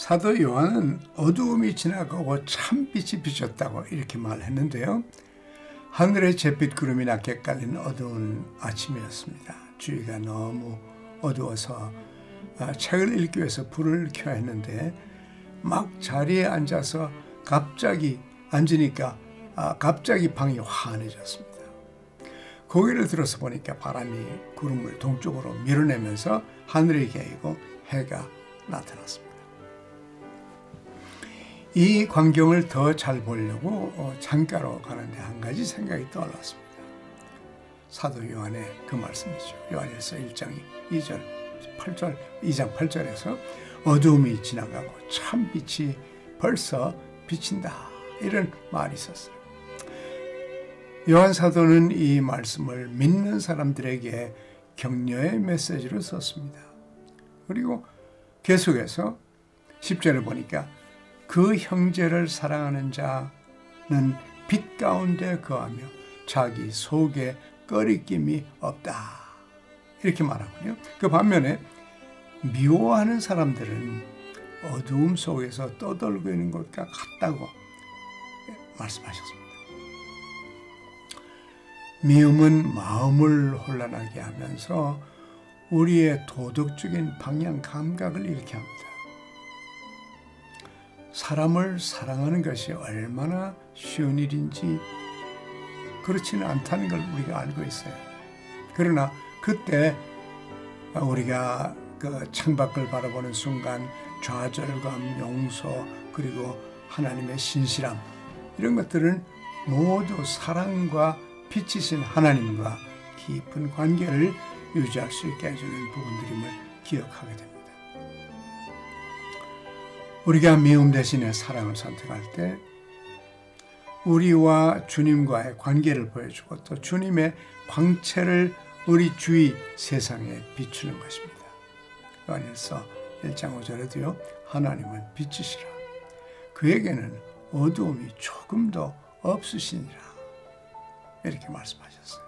사도 요한은 어두움이 지나가고 참빛이 비쳤다고 이렇게 말했는데요. 하늘에 잿빛 구름이 낮게 깔린 어두운 아침이었습니다. 주위가 너무 어두워서 아, 책을 읽기 위해서 불을 켜야 했는데 막 자리에 앉아서 갑자기 앉으니까 아, 갑자기 방이 환해졌습니다. 고개를 들어서 보니까 바람이 구름을 동쪽으로 밀어내면서 하늘이 개이고 해가 나타났습니다. 이 광경을 더 잘 보려고 어, 창가로 가는데 한 가지 생각이 떠올랐습니다. 사도 요한의 그 말씀이죠. 요한일서 1장 2절 8절 2장 8절에서 어두움이 지나가고 참 빛이 벌써 비친다 이런 말이 있었어요. 요한 사도는 이 말씀을 믿는 사람들에게 격려의 메시지로 썼습니다. 그리고 계속해서 10절을 보니까 그 형제를 사랑하는 자는 빛 가운데 거하며 자기 속에 꺼리낌이 없다. 이렇게 말하군요. 그 반면에 미워하는 사람들은 어두움 속에서 떠돌고 있는 것과 같다고 말씀하셨습니다. 미움은 마음을 혼란하게 하면서 우리의 도덕적인 방향 감각을 잃게 합니다. 사람을 사랑하는 것이 얼마나 쉬운 일인지 그렇지는 않다는 걸 우리가 알고 있어요. 그러나 그때 우리가 그 창밖을 바라보는 순간 좌절감, 용서 그리고 하나님의 신실함 이런 것들은 모두 사랑과 빛이신 하나님과 깊은 관계를 유지할 수 있게 해주는 부분들임을 기억하게 됩니다. 우리가 미움 대신에 사랑을 선택할 때 우리와 주님과의 관계를 보여주고 또 주님의 광채를 우리 주위 세상에 비추는 것입니다. 요한일서 1장 5절에도요. 하나님은 빛이시라. 그에게는 어두움이 조금도 없으시니라. 이렇게 말씀하셨어요.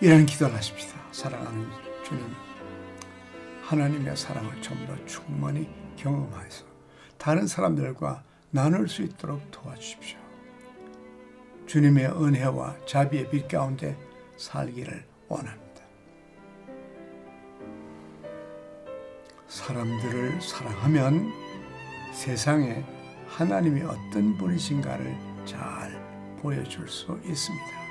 이런 기도를 하십시다. 사랑하는 주님. 하나님의 사랑을 좀 더 충만히 경험해서 다른 사람들과 나눌 수 있도록 도와주십시오. 주님의 은혜와 자비의 빛 가운데 살기를 원합니다. 사람들을 사랑하면 세상에 하나님이 어떤 분이신가를 잘 보여줄 수 있습니다.